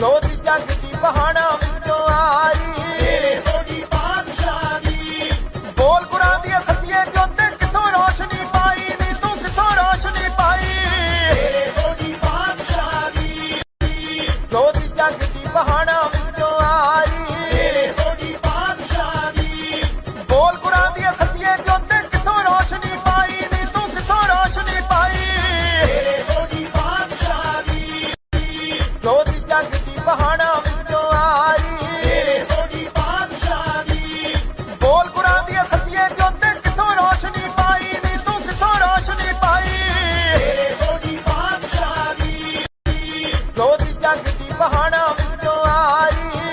ਜੋਤ ਜਗ ਦੀ ਪਹਾੜਾਂ ਵਿੱਚੋਂ ਆਈ। ਸੋਡੀ ਬਾਦਸ਼ਾਹੀ ਬੋਲ ਕੁਰਾਂ ਦੀਆਂ ਸੱਚੀਆਂ ਜੋਤੇ ਕਿੱਥੋਂ ਰੋਸ਼ਨੀ ਪਾਈ ਨੀ ਤੂੰ ਕਿੱਥੋਂ ਰੋਸ਼ਨੀ ਪਾਈ? ਸੋਡੀ ਬਾਦਸ਼ਾਹੀ ਜੋਤ ਜਗ ਦੀ ਪਹਾੜਾਂ ਪਹਾੜਾਂ ਵਿੱਚੋਂ ਆਈ। ਸੋਡੀ ਬਾਦਸ਼ਾਹੀ ਬੋਲ ਕੁਰਾਂ ਦੀਆਂ ਸੱਚੀਆਂ ਜੋਤੇ ਕਿੱਥੋਂ ਰੋਸ਼ਨੀ ਪਾਈ? ਨੀ ਤੂੰ ਕਿੱਥੋਂ ਰੋਸ਼ਨੀ ਪਾਈ? ਸੋਡੀ ਬਾਦਸ਼ਾਹੀ ਜੋਤ ਜਗ ਦੀ ਪਹਾੜਾਂ ਵਿੱਚੋਂ ਆਈ।